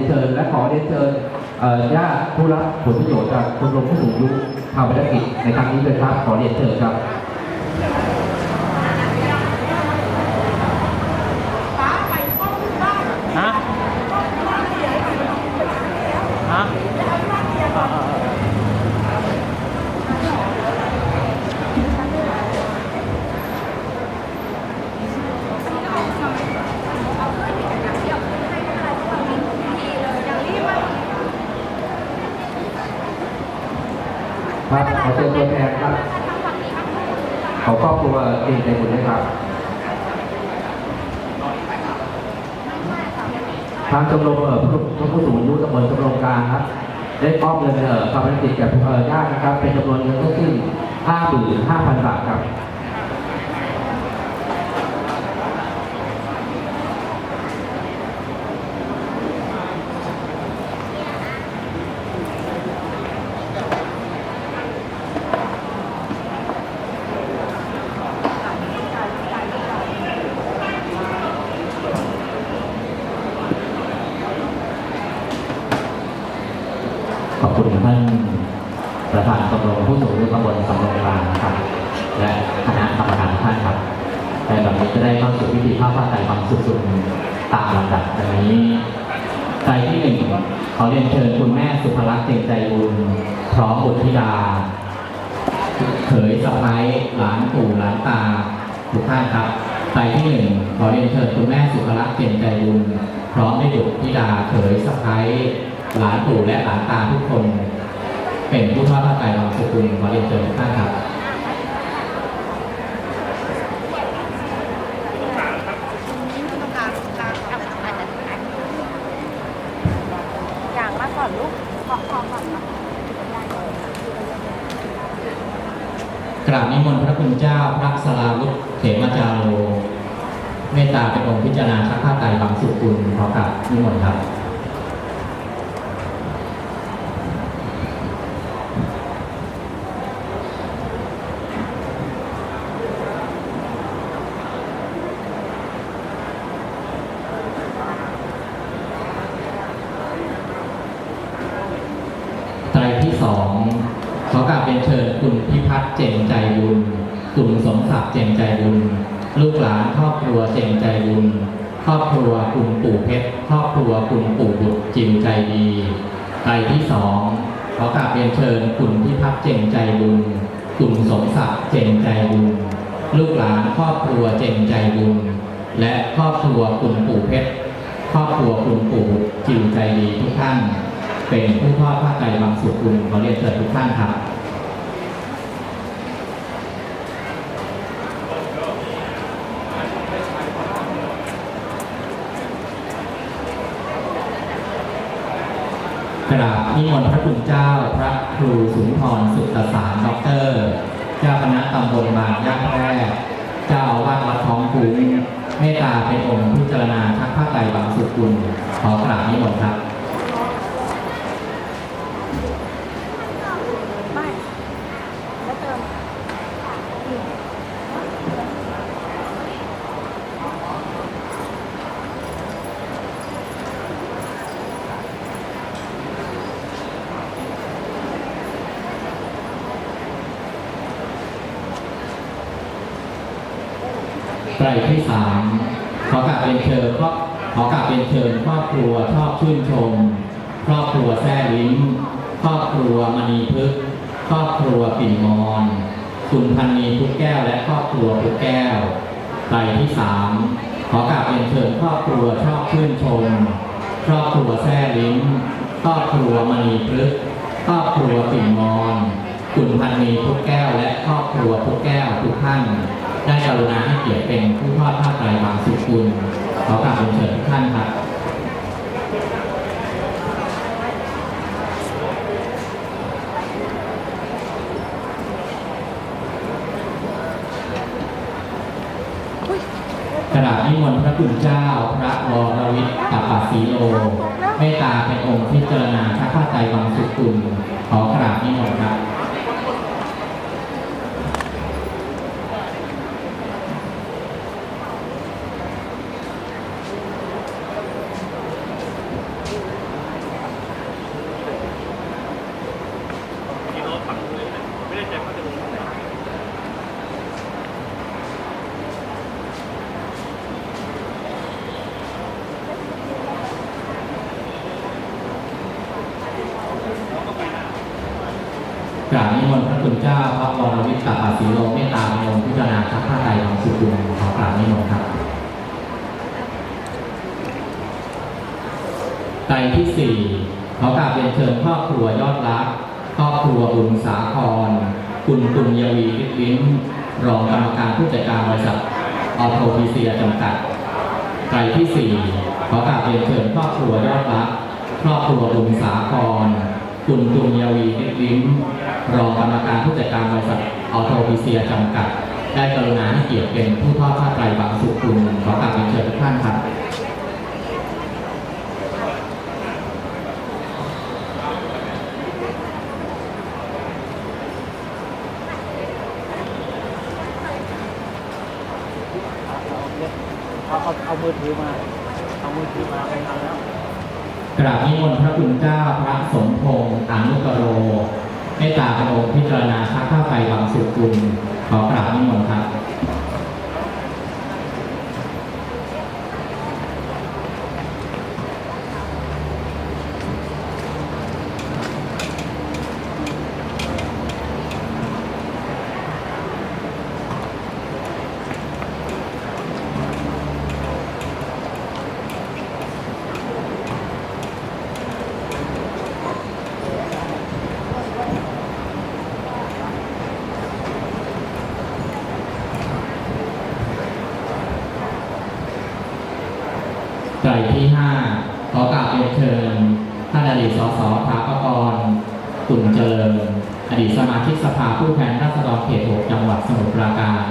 ยนเชิญและขอเรียนเชิญญาติผู้รับผลประโยชน์จากชมรมผู้สูงอายุทำภารกิจในครั้งนี้ด้วยครับ ขอเรียนเชิญครับ ครับขอเชิญตัวแทนครับขอครอบครัวเองใจบุญด้วยครับ ทางชมรมเอ่อผู้ผู้สูงอายุตำบลชมรมกลางครับ ได้มอบเงินเอ่อทำภารกิดแก่ผู้เอ่อญาตินะครับ เป็นจำนวนเงินทั้งสิ้น55,000 บาทครับ ขอบคุณท่านประธานชมรมผู้สูงอายุตำบลสำโรงกลางนะครับ และคณะกรรมการทุกท่านครับในแบบนี้จะได้เข้าสู่พิธีข้าผ้าไตรความสุขสุข ตามลำดับดังนี้ใจที่หนึ่งขอเรียนเชิญคุณแม่สุภลักษณ์เจงใจบุญพร้อมบุตรธิดา เขยสะพ้ายหลานปู่หลานตาทุกท่านครับใจที่หนึ่งขอเรียนเชิญคุณแม่สุภลักษณ์เจงใจบุญพร้อมด้วยบุตรธิดาเขยสะพ้ายหลานปู่และหลานตาทุกคน เป็นผู้ทอดผ้าไตรบางสกุลขอเรียนเชิญทุกท่านครับ อย่างมาก่อนลูกขอขอก่อนค่ะ กราบนิมนต์พระ คุณเจ้าพระสลาวุธเขมาจาโรเมตตาเป็นองค์พิจารณาชักผ้าไตรบางสุกุลขอกราบนิมนต์ครับไตรที่สองขอกราบเป็นเชิญคุณพิพัฒน์เจงใจบุญ คุณสมศักดิ์เจงใจบุญ ลูกหลานครอบครัวเจงใจบุญ ครอบครัวคุณปู่เพชร ครอบครัวคุณปู่บุตรจิมใจดีไตรที่สองขอกราบเป็นเชิญคุณพิพัฒน์เจงใจบุญคุณสมศักดิ์เจงใจบุญ ลูกหลานครอบครัวเจงใจบุญ และครอบครัวคุณปู่เพชร ครอบครัวคุณปู่จิมใจดีทุกท่าน เป็นผู้ทอดผ้าไตรบางสุกุลขอเรียนเชิญทุกท่านครับ กราบนิมนต์พระคุณเจ้า พระครูสุนทรสุตสารด็อกเตอร์ เจ้าคณะตำบลบางย่าแพรกเจ้าวาสวัดท้องคุ้งเมตตาเป็นองค์พิจารณาชักผ้าไตรบางสุกุลขอกราบนิมนต์ครับ ไม่แล้วเติม ไตรที่สามขอกราบเป็นเชิญครอบขอกรา บเป็นเชิญครอบครัวชอบชื่นชม ครอบครัวแซ่ลิ้มครอบครัวมณีพฤกษ์ครอบครัวปิ่นมอนคุณพันนีทุกแก้วและครอบครัวทุกแก้วไตที่สามขอกราบเป็นเชิญครอบครัวชอบชื่นชม ครอบครัวแซ่ลิ้มครอบครัวมณีพฤกษ์ครอบครัวปิ่นมอนคุณพันนีทุกแก้วและครอบครัวทุกแก้วทุกท่านได้กรุณาให้เกียรติเป็นผู้ทอดผ้าไตรบางสุกุล ขอกราบเรียนเชิญทุกท่านครับกระดาษนิมนต์พระคุณเจ้า พระวรวิทย์ตัปปสีโลเมตตาเป็นองค์พิจารณาชักผ้าไตรบางสุกุลขอกราบนิมนต์ครับ เกราบนิมนต์พระคุณเจ้าพระวรวิทย์ตัปสีโลเมตตาในองค์พิจารณาชักผ้าไตรของสุขุมขอกราบนิมนต์ครับไตรที่สี่ขอกราบเรียนเชิญครอบครัวยอดรักครอบครัวบุญสาคร คุณปุญยวีวิทวินรองกรรมการผู้จัดการบริษัทออโตพีเซียจำกัดไตรที่สี่ขอกราบเรียนเชิญครอบครัวยอดรักครอบครัวบุญสาคร คุณปุญยวีวิทวินรองกรรมการผู้จัดการบริษัทออโตพีเซียจำกัด ได้กรุณาให้เกียรติเป็นผู้ทอดผ้าไตรบางสุกุลขอกราบเรียนเชิญทุกท่านครับเอาเอาเอามือถือมาไม่ทันแล้ว กราบนิมนต์พระคุณเจ้าพระสมพงษ์อนุกโรให้ตาพระองค์พิจารณาชักข้าไฟบางสุกุลขอกราบนิมนต์ครับ ไตรที่ห้าขอกราบเรียนเชิญท่านอดีตสสถาปกรตุ่นเจริญ อดีตสมาชิกสภาผู้แทนราษฎรเขตหกจังหวัดสมุทรปราการ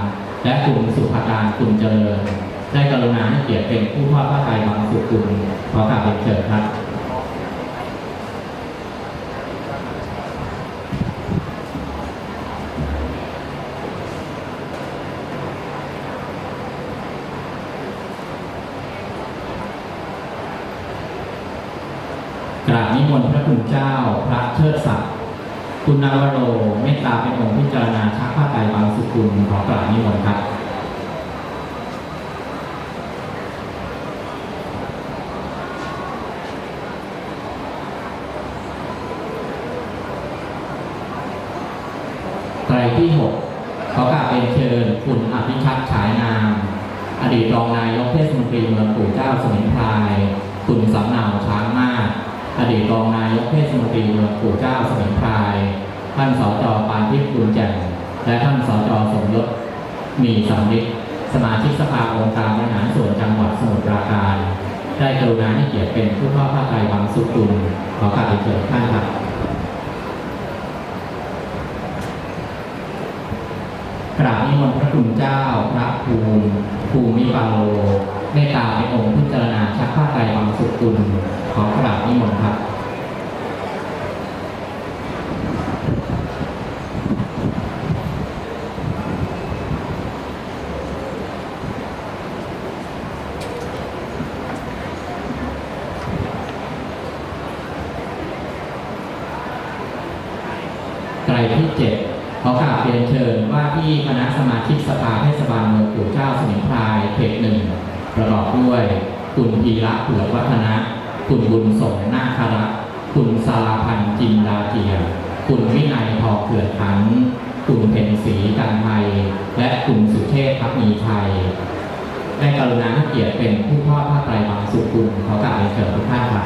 และกลุ่มสุภาการตุ่มเจริญ ได้กรุณาให้เกียรติเป็นผู้ทอดผ้าไตรบางสุกุลขอกราบเรียนเชิญครับ กราบนิมนต์พระคุณเจ้า พระเชิดศักดิ์คุณนาวโรเมตตาเป็นองค์พิจารณาชักผ้าไตรบางสุกุลขอกราบนิมนต์ครับไตรที่หกขอกราบเป็นเชิญ คุณอภิชักฉายนาม อดีตรองนายกเทศมนตรีเมืองปู่เจ้าสมิงพราย คุณสำเนาช้าง อดีตรองนายกเทศมนตรีเมืองปู่เจ้าสมิงพราย ท่านสจปานทิพย์คุณแจ่มและท่านสจสมยศมีสำลิดสมาชิกสภาองค์การบริหารส่วนจังหวัดสมุทรปราการ ได้กรุณาให้เกียรติเป็นผู้ทอดผ้าไตรบางสุกุลขอกราบเรียนเชิท่านครับกราบนิมนต์พระคุณเจ้า พระภูมิภูมิปาโลเมตตาเป็นองค์พิจารณาชักผ้าไตรบางสุกุล ขอกราบนิมนต์ครับไตรที่เจ็ดขอกราบเรียนเชิญว่าที่คณะสมาชิกสภาเทศบาลเมืองปู่เจ้าสมิงพรายเขตหนึ่งประกอบด้วย คุณพีระเผือกวัฒนะ คุณบุญสงนาคาระคุณสาราพันธ์จินดาเจียคุณวินัยทอเขื่อนขัน คุณเพ็ญศรีกันไทย และคุณสุเทพพักมีชัยได้กรุณาให้เกียรติเป็นผู้ทอดผ้าไตรบางสุกุลขอกราบเรียนเชิญทุกท่านครับ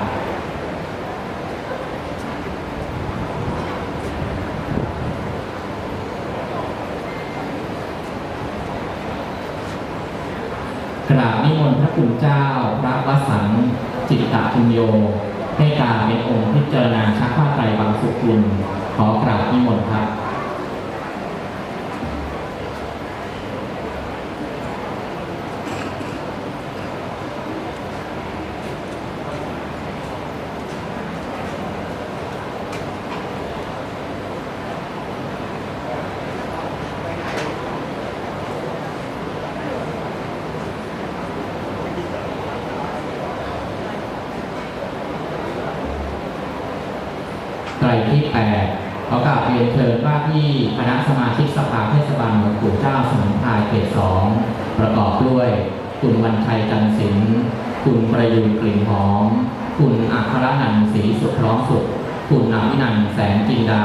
กราบนิมนต์พระคุณเจ้า พระวสันต์ จิตตคุญโย ให้การเป็นองค์พิจารณาชักผ้าไตรบางสุกุลขอกราบนิมนต์ครับ 8ขอกราบเรียนเชิญว่าที่คณะสมาชิกสภาเทศบาลเมืองปู่เจ้าสมุทรไทยเขตสองประกอบด้วย คุณวันชัยจันสิงห์คุณประยุนกลิ่นหอม คุณอัครนันท์ศรีสุดร้องสุข คุณนาวินันท์แสงจินดา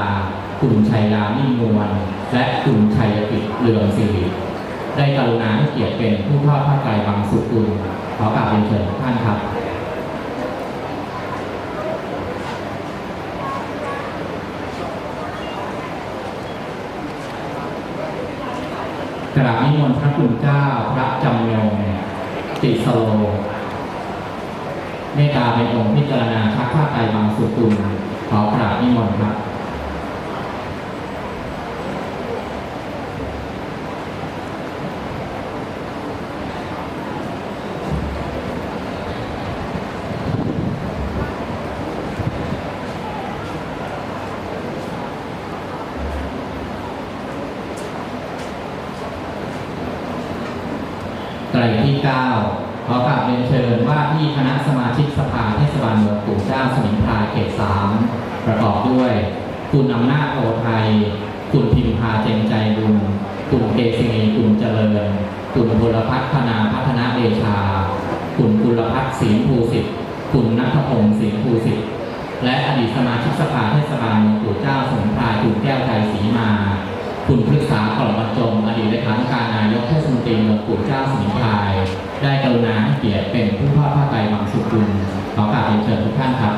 คุณชัยยามิ่งนวลและคุณชัยกิจเรืองสิริได้กรุณาให้เกียรติเป็นผู้ทอดผ้าไตรบางสุกุลขอกราบเรียนเชิญท่านครับ กราบนิมนต์พระคุณเจ้าพระจำยงติสโลเมตตาเป็นองค์พิจารณาชักผ้าไตรบางสุกุลขอกราบนิมนต์ครับ ไตรที่ 9 ขอกราบเรียนเชิญว่าที่คณะสมา ชิกสภาเทศบาลเมืองปู่เจ้าสมิงพาเขต3ประกอบด้วย คุณอำนาจโอไทย คุณพิมพาเจงใจบุญคุณเกษินีคุณเจริญ คุณบุรพัฒนาพัฒนาเดชา คุณกุลพัฒน์ศรีภูสิทธิ์คุณนัทพงศ์ศรีภูสิทธิ์และอดีตสมาชิกสภาเทศบาลเมืองปู่เจ้าสมิงพาคุณแก้วใจศรีมา คุณพฤกษากล่อมบรรจงอดีตเลขาธิการนายกเทศมนตรีเมืองปู่เจ้าสมิงพาย ได้กรุณาให้เกียรติเป็นผู้ภาพผ้าไตรบางสุกุลขอกราบเรียนเชิญทุกท่านครับ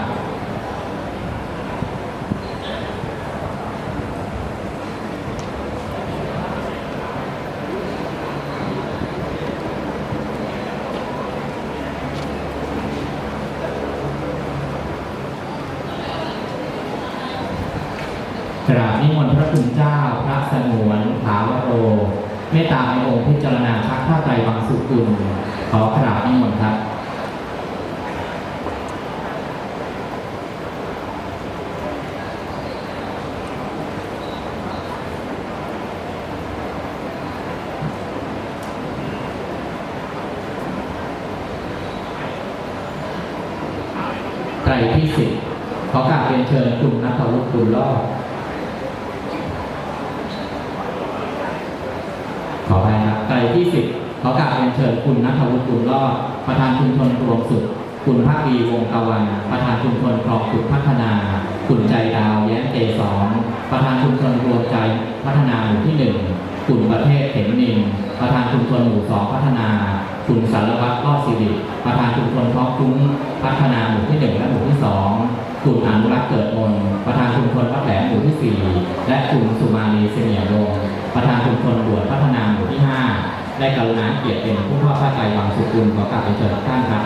กราบนิมนต์พระคุณเจ้า พระสงวนถาวโรเมตตาในองค์พิจารณาชักผ้าไตรบางสุกุลขอกราบนิมนต์ครับไตรที่สิบขอกราบเรียนเชิญคุณนัทวุฒิบุญรอด ขออภัยครับไตรที่สิบขอกราบเรียนเชิญคุณนัทวุฒิบุญรอดประธานชุมชนรวมสุดคุณภาคดีวงศ์ตะวัน ประธานชุมชนคลองขุดพัฒนา คุณใจดาวแย้มเกสรประธานชุมชนรวมใจพัฒนาหมู่ที่หนึ่งคุณประเทศเข็มนินประธานชุมชนหมู่สองพัฒนา คุณสารวัตรรอดสิริประธานชุมชนท้องคุ้งพัฒนาหมู่ที่หนึ่งและหมู่ที่สองคุณอนุรักษ์เกิดมนประธานชุมชนวัดแหลมหมู่ที่สี่และคุณสุมาลีเสนียรงประธานชุมชนบวชพัฒนา ได้กรุณาเกียรติเป็นผู้ทอดผ้าไตรบางสุกุลขอกราบเรียนเชิญท่านครับ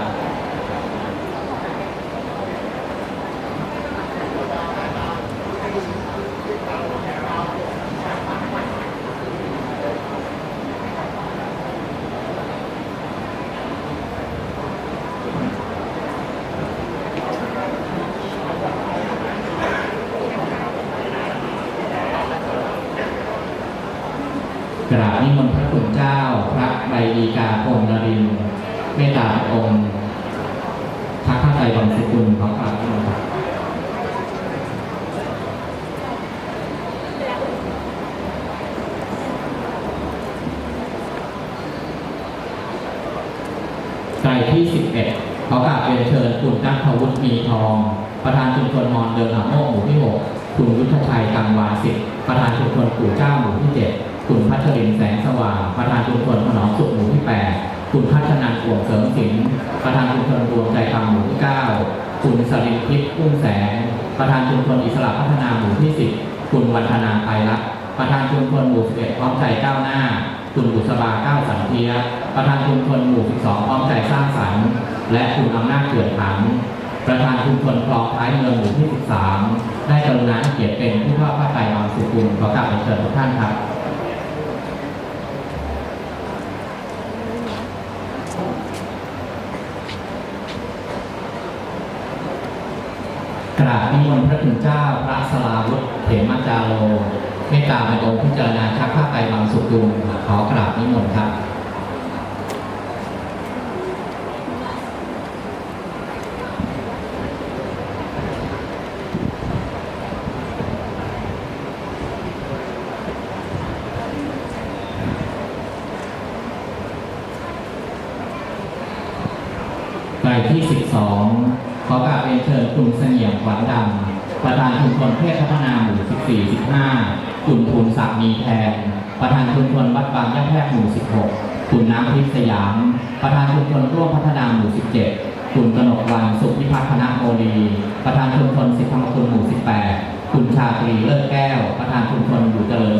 กราบนิมนต์พระคุณเจ้า พ ระใบดีกาพรมนรินเมตตาองค์พระข้าไตรบางสกุลขอกราบนิมนต์ครับไตรที่ 11ขอกราบเรียนเชิญคุณนัทวุฒิมีทอง ประธานชุมชนมอนเดินหาโมกหมู่ที่ 6 คุณยุทธชัยกังวาสิทธิ์ประธานชุมชนปู่เจ้าหมู่ที่ 7 คุณพัชรินแสงสว่างประธานชุมชนขนอมสุขหมู่ที่ 8 คุณพัชนันท์อ่วงเสริมสินประธานชุมชนรวมใจธรรมหมู่ที่ 9 คุณสรินทิพย์อุ้มแสง ประธานชุมชนอิสระพัฒนาหมู่ที่ 10 คุณวันธนาไพรัตน์ประธานชุมชนหมู่11พร้อมใจก้าวหน้า คุณบุษบาก้าวสันเทีย ประธานชุมชนหมู่12พร้อมใจสร้างสรรค์ และคุณอำนาจเกิดถังประธานชุมชนคลองท้ายเมืองหมู่ที่ 13 ได้กรุณาเกียรติเป็นผู้ทอดผ้าไตรบางสุกุลขอกราบเรียนเชิญทุกท่านครับ กราบนิมนต์พระคุณเจ้าพระสลาวุฒิเถมาจาโลเมตตาเป็นองพิจารณาชักผ้าไตรบางสุกุลขอกราบนิมนต์ครับ รายที่ 12 ขอกราบเรียนเชิญคุณเสงี่ยมขวัญดำ ประธานชุมชนเทพพัฒนาหมู่ 14 ศักดิ์มีแทน ประธานชุมชนวัดบางย่าแพรกหมู่ 16 คุณน้ำทิพย์สยาม ประธานชุมชนร่วมพัฒนาหมู่ 17 คุณกนกวันสุขพิพัฒน์คณะโมลีประธานชุมชนสิทธธรรมคุณหมู่ 18 คุณชาตรีเลิศแก้ว ประธานชุมชนอยู่เจริญ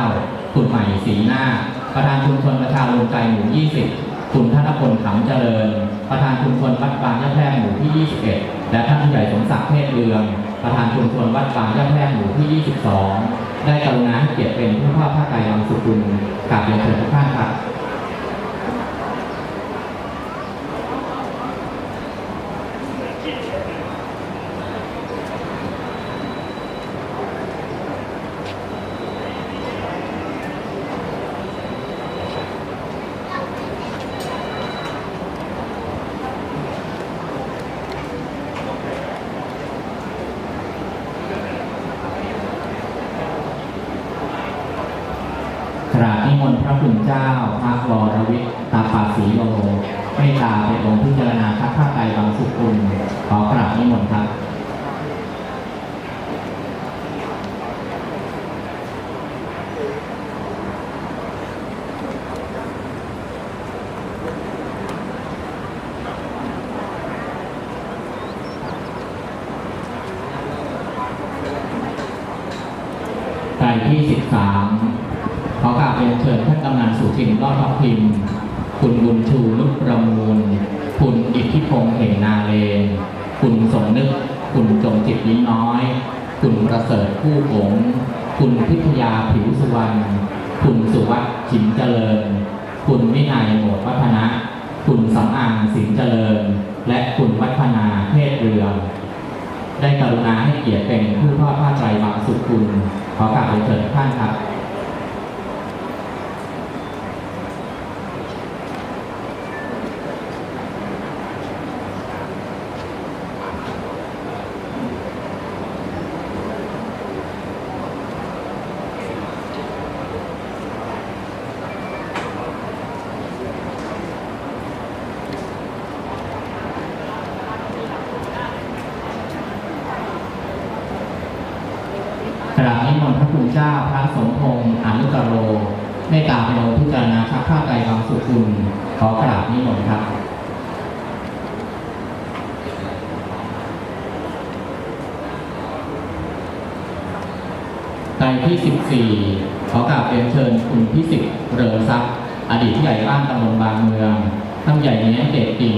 19 คุณใหม่ศรีหน้า ประธานชุมชนประชาลงใจหมู่ 20คุณธนพลขำเจริญ ประธานชุมชนวัดบางย่าแพรกหมู่ที่ 21 และท่านผู้ใหญ่สมศักดิ์เทศเรือง ประธานชุมชนวัดบางย่าแพรกหมู่ที่ 22 ได้กรุณาให้เกียรติเป็นผู้ภาพภาคกายบางสุกุลกราบเรียนเชิญทุกท่านครับ กราบนิมนต์พระคุณ เจ้าพระวรวิทตาปาสีโลเมตตาเป็นองค์พิจารณาคัดผ้าไกรบางสุขุลขอกราบนิมนต์ครับ คุณพิทยาผิวสุวรรณ คุณสุวัฒน์ชิมเจริญ คุณวินัยโหมดวัฒนะ คุณสำอางสินเจริญ และคุณวัฒนาเทศเรืองได้กรุณาให้เกียรติเป็นผู้ทอดผ้าใจบางสุขุลขอกราบเรียนเชิญทุกท่านครับ กราบนิมนต์พระ คุณเจ้าพระสมพงษ์อนุกโรเมตตาเป็นองค์พิจารณาชักผ้าไตรบางสุกุลขอกราบนิมนต์ครับไตรที่ 14 ขอกราบเรียนเชิญคุณพิสิทธิ์เริงทรัพย์ อดีตผู้ใหญ่บ้านตำบลบางเมืองท่านใหญ่เนี้ยเดชติ่ง